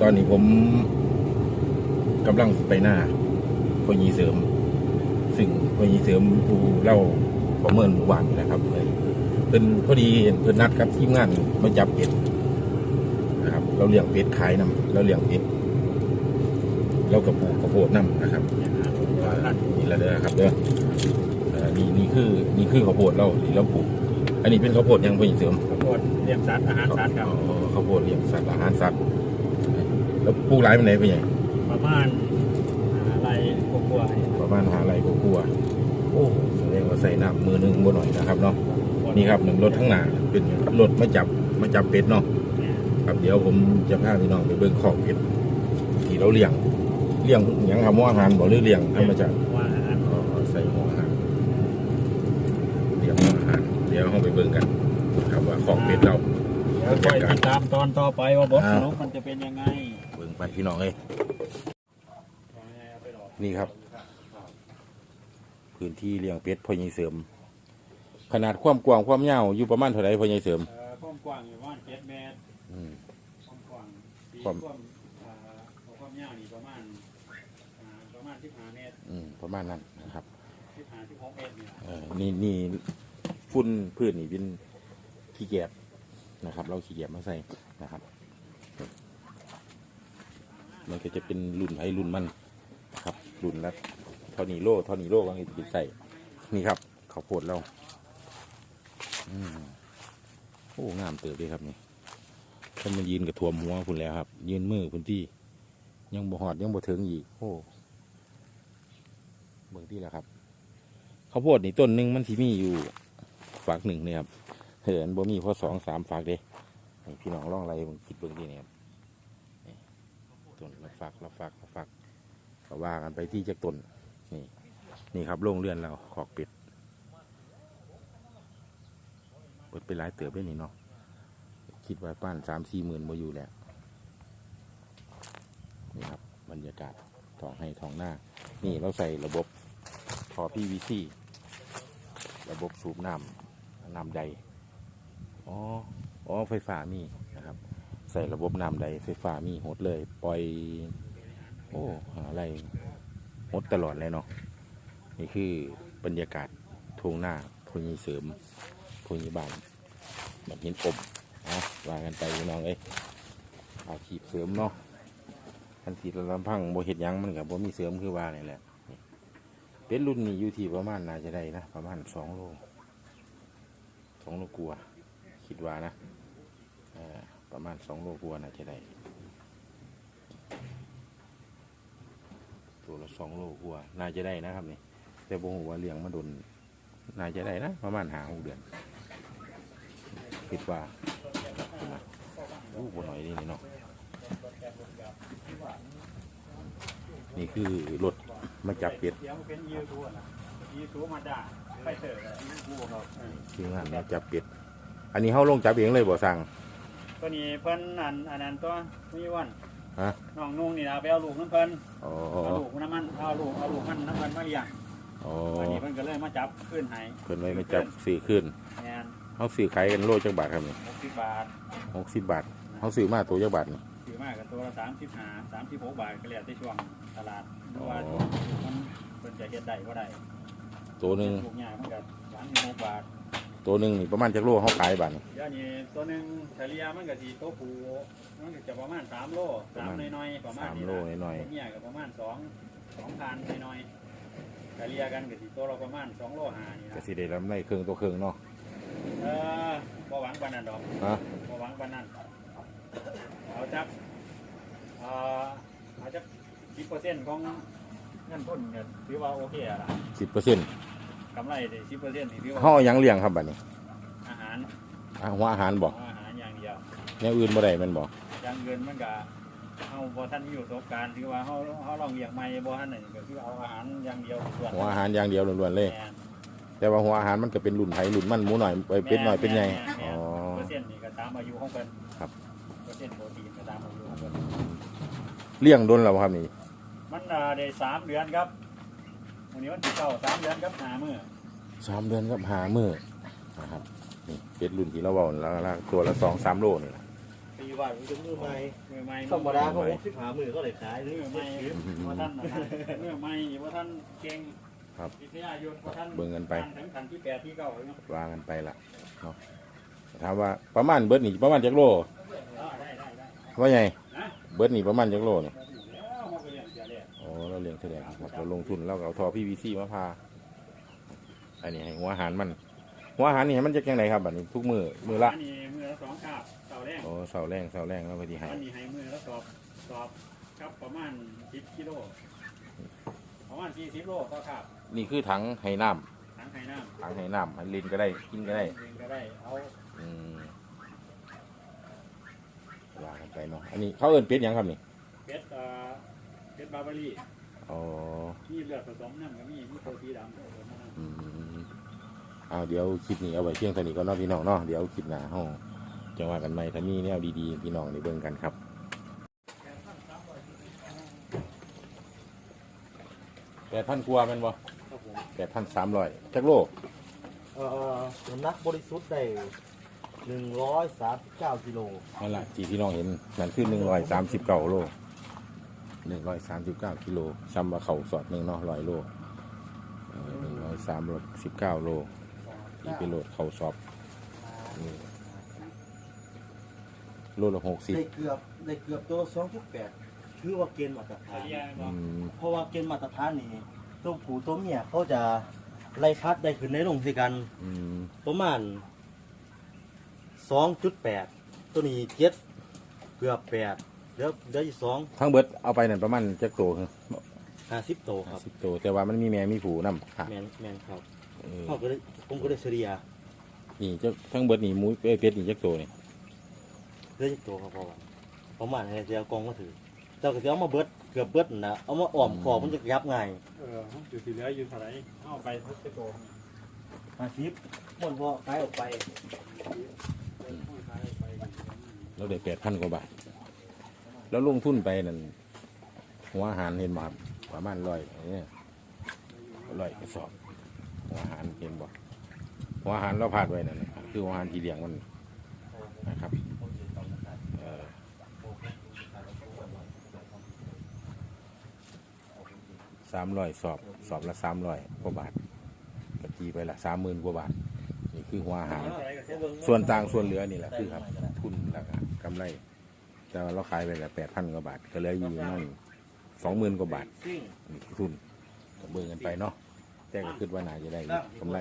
ตอนนี้ผมกำลังไปหน้าพยีเสริม ซึ่งพยีเสริมผู้เล่าประเมินหมู่บ้านนี่แหละครับเลยเพิ่นพอดีเห็นเพิ่นนัดกับทีมงานมาจับเป็ดนะครับ เราเลี้ยงเป็ดขายนำเราเลี้ยงเป็ดเรากระปลูกข้าวโพดนำนะครับนี่แหละเด้อครับเด้อเอ่อนี่นี่คือนี่คือข้าวโพดเราที่เราปลูก อันนี้เป็นข้าวโพดยังพยีเสริมข้าวโพดเลี้ยงสัตว์อาหารสัตว์ครับอ๋อข้าวโพดเลี้ยงสัตว์อาหารสัตว์ แล้วปลูกหลายเป็นไหนเป็นไงประมาณอะไรกลัวาๆประมาณหาไรก็กลัวโอ้แสดงว่าใส่น้ำมือหนึ่งบ่หน่อยนะครับเนาะนี่ครับหนึ่งรถทั้างหน้าเป็นรถมาจับมาจับเป็ดเนาะครับเดี๋ยวผมจะพาพี่น้องไปเบิ่งขอกเป็ดที่เราเลี้ยงเลี้ยงหยังทำว่าอาหารบ่หรือเลี้ยงธรรมชาติว่าอาหารอ๋อใส่หัวอาหารเลี้ยงหัวอาหารเดี๋ยวเราไปเบิ่งกันครับว่าขอกเป็ดเราเดี๋ยวคอยติดตามตอนต่อไปว่าบทอ่าสรุปมันจะเป็นยังไงเบิ่ง ไปพี่น้องเอ้ยนี่ครับ พื้นที่เลี้ยงเป็ดพ่อใหญ่เสริม ขนาดความกว้างความยาวอยู่ประมาณเท่าไหร่พ่อใหญ่เสริมเอ่อความกว้างอยู่ประมาณเจ็ดเมตรอืมความกว้างดีความความเอ่อความยาวนี่ประมาณอ่าประมาณสิบห้าเมตรอืมประมาณนั้นนะครับสิบห้าสิบหกเมตรนี่แหละเออนี่นี่ฟุ้นพืชนี่เป็นขี้เกียจนะครับ เราขี้เกียจมาใส่นะครับ มันก็จะเป็นรุ่นไผ่รุ่นมันครับรุ่นละเท่านี้โลเท่านี้โลวางจะใส่นี่ครับข้าวโพดเราอืมโอ้งามเติบเลยครับนี่ถ้ามายืนกับท่วมหัวคุณแล้วครับ ยืนมือคุณที่ ยังบ่หอดยังบ่ถึงอีกโอ้เบิ่งที่แล้วครับข้าวโพดนี่ต้นหนึ่งมันสิมีอยู่ฝากหนึ่งเนี่ยครับเห็นบ่มีพอสองสามฝากเด้พี่น้องล่องไรเบิ่งคิดเบิ่งดีเนี่ยครับ ต้นละฝากละฝากละฝากก็ว่ากันไปที่จากต้นนี่นี่ครับโรงเรือนเราขอกเป็ดเปิดไปหลายเติบได้นี่เนาะคิดว่าป้านสามสี่หมื่นบ่อยู่แล้วนี่ครับบรรยากาศทองให้ทองหน้า นี่เราใส่ระบบพอ PVC ระบบสูบน้ำน้ำใดอ๋ออ๋อไฟฟ้ามีนะครับ ส่ระบบน้ำใดไฟฟ้ามีหดเลย ปล่อย โอ้หาอะไรหดตลอดเลยเนาะนี่คือบรรยากาศทุ่งหน้าพญเสริมพญบานแบบหินอมเอาว่ากันไปน้องเอ้ยอาชีพเสริมเนาะทันทีลำพังโบเห็ดยังมันกับโบมีเสริมคือว่านี่แหละเป็ดรุ่นนี้อยู่ที่ประมาณน่าจะได้นะ ประมาณสองโลสองโลกลัว คิดว่านะ ประมาณสองโลกลัวาน่าจะได้ ตัวละสองโลกลัวาน่าจะได้นะครับนี่แต่บ่ฮู้ว่าเลี้ยงมาดนน่าจะได้นะ ประมาณหาหกเดือนคิดว่าอู้บ่หน่อยนี่เนาะนี่คือรถมาจับเป็ดเดี๋ยวมันเป็นยูทูบนะยูทูบมาด่าไปเถอะยูทูบเขาเออทีมงานเนี่ยจับเป็ด อันนี้เขาลงจับเองเลยบ่สั่ง ตัวนี้เพิ่นอันอันนั้นตัวมีวันฮะน้องนุ่งนี่นะไปเอาลูกน้ำเพิ่นอ๋อเอาลูกน้ำมันเอาลูกเอาลูกมันน้ำมันมาเลี้ยงอ๋อวันนี้เพิ่นก็เลยมาจับขึ้นให้เพิ่นไว้มาจับซื้อขึ้นงานเขาซื้อขายกันโลจักบาทครับนี่หกสิบบาทหกสิบบาทเขาซื้อมาตัวจักบาทนี่ถือมากกับตัวละสามสิบห้าสามสิบหกบาทก็แล้วแต่ช่วงตลาดเพราะว่าอ๋อมันเพิ่นจะเฮ็ดได้ก็ได้ตัวหนึ่งลูกใหญ่มันก็สามสิบหกบาท ตัวหนึ่งนี่ประมาณจักโลเขาขายบาทนี่เดี๋ยวนี้ตัวหนึ่งเฉลี่ยมันก็สีตัวผูมันก็จะประมาณสามโลสามน้อยๆประมาณสามนี้โลนะหน่อยตัวเมียก็ประมาณสองสองพันน้อยๆเฉลี่ยกันก็สีตัวเราประมาณสองโลห้านี่ๆก็นะสิได้ลำไรเครื่องตัวเครื่องเนาะ เออบ่หวังปานนั้นดอกฮะ บ่หวังปานนั้น เอาจักเอ่อเอาจักสิบเปอร์เซ็นต์ของเงินทุนก็ถือว่าโอเคอะล่ะสิบเปอร์เซ็นต์ กำไรได้สิบเปอร์เซ็นต์นี่ถือว่าเขาเอาหยังเลี้ยงครับบัดนี้อาหารอะหัวอาหารบอกอาหารอย่างเดียว แนวอื่นบ่ได้แมันบอกอย่างเงินมันก็เฮาบ่ทันมีประสบการณ์ถือว่าเฮาเฮาลองเลี้ยงใหม่บ่ทันนั่นก็คือเอาอาหารอย่างเดียวส่วนหัวอาหารอย่างเดียวล้วนๆเลย แม่นแต่ว่าหัวอาหารมันก็เป็นรุ่นไผ่รุ่นมันหมูหน่อยไปเป็นหน่อยเป็นใหญ่แม่อ๋อ เปอร์เซ็นต์นี่ก็ตามอายุของเพิ่นครับ เปอร์เซ็นต์โปรตีนก็ตามอายุของเพิ่นเลี้ยงโดนแล้วบ่ครับนี่มันอ่าได้สามเดือนครับ วันนี้วันที่เก้าสามเดือนครับหามื้อสามเดือนกับหามือนะครับนี่เป็ดรุ่นที่เราเบาแล้วละตัวละสองสามโลนี่แหละปีสี่วันมันจะมือใหม่มือใหม่ธรรมดาเขาหกสิบห้ามือก็เลยขายมืนี่อใหม่ว่าท่านนะนะมือใหม่ว่าท่านเก่งครับวิทยายนว่าท่านเบิ่งกันไปถึงขันที่แปดที่เก้าเนาะวางกันไปละเนาะถามว่าประมาณเบิร์ดนี่ประมาณจักโลอ่าได้ได้ได้ว่าไงนะเบิร์ดนี่ประมาณจักโลนี่แเราเลี้ยงแสดงครับเราลงทุนเราก็เอาทอพีวีซีมาพา อันนี้ให้หัวอาหารมัน หัวอาหารนี่ให้มันจะยังไงครับบัดนี้ทุกมือมือละอันนี้มือละสองคาบเต่าแรกโอ้เสาแรงเสาแรงแล้วพอดีให้อันนี้ให้มือละสอบสอบครับประมาณสิบกิโลประมาณสี่สิบโลต่อคาบนี่คือถังให้น้ถังไข่น้ำถังให้น้ำให้ลินก็ได้กินำก็ได้เองก็ได้เอาอืมว่ากันไปเนาะอันนี้เขาเอิ้นเป็ดหยังครับนี่เป็ดเอ่อเป็ดบาร์บารี่ อ๋อมีเลือดผสมน้ำกับมีมีโปรตีนดำผสมน้ำอืมเอาเดี๋ยวคลิปนี้เอาไว้เพียงเท่านี้ก่อนเนาะพี่น้องเนาะเดี๋ยวคลิปหน้าห้องจะว่ากันใหม่ถ้ามีแนวดีๆพี่น้องได้เบิ่งกันครับแปดพันกว่าแมันบ่ครับผมแปดพันสามร้อยจักโลเอ่อน้ำหนักบริสุทธิ์ได้หนึ่งร้อยสามสิบเก้ากิโลนั่นแหละที่พี่น้องเห็นนั่นคือหนึ่งร้อยสามสิบเก้าโล หนึ่งร้อยสามสิบเก้ากิโลซ้ำว่าเข่าสอดหนึ่งเนาะร้อยโลหนึ่งร้อยสามสิบเก้าโลที่ไปโหลดเข่าสอบนี่โลละหกสิบได้เกือบได้เกือบตัวสองจุดแปดคือว่าเกณฑ์มาตรฐานเรียกอืว่ามเพราะว่าเกณฑ์มาตรฐานนี่ตัวผู้ตัวเมียเขาจะไล่พัดได้ขึ้นในลงสิกันอืมประมาณสองจุดแปดตัวนี้เจ็ดเกือบแปด เดี๋ยวเดี๋ยวอีกสองทั้งเบิดเอาไปนั่นประมาณจักโตคือห้าสิบโตครับสิบโตแต่ว่ามันมีแม่มีผูนำค่ะแมนแมนครับเออเขาก็ได้ผมก็ได้เฉลี่ยนี่เจ้าทั้งเบิดนี่หมูเอ้ยเป็ดนี่จักโตนี่เรื่อยโตครับเพราะว่าประมาณให้เจ้ากองมาถือเจ้าก็จะเอามาเบิดเกือบเบิดนั่นนะเอามาอ้อมคอมันจะยับง่ายเอออยู่ที่เหลืออยู่เท่าไหร่เอาไปทุกตัวห้าสิบมันพอขายออกไป เราได้แปดพันกว่าบาท แล้วลงทุนไปนั่นหัวอาหารเห็นบ่ครับประมาณร้อยเนี่ยร้อยกระสอบหัวอาหารเห็นบ่หัวอาหารเราพาดไว้นั่นนะครับคือหัวอาหารที่เลี้ยงมันนะครับสามร้อยสอบสอบละสามร้อยกว่าบาทกะจีไปละสามหมื่นกว่าบาทนี่คือหัวอาหารส่วนต่างส่วนเหลือนี่แหละคือครับทุนแล้วก็กำไร แต่ว่าเราขายไปกับแปดพันกว่าบาท ก็เหลืออยู่นั่นสองหมื่นกว่าบาทซิ่งนี่คือทุนก็เบิ่งกันไปเนาะแต่ก็คิดว่าน่าจะได้กำไร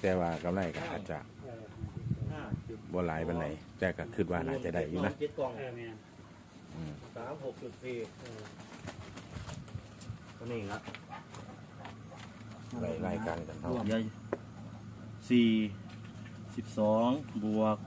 แต่ว่ากำไรก็อาจจะห้าจุดบ่หลายปานไหนแต่ก็คิดว่าน่าจะได้อยู่นะเจ็ดกล่องเออแม่นอืมสามหกจุดสี่ตัวนี้ละรายรายการกันเท่ารวมใหญ่สี่สิบสองบวก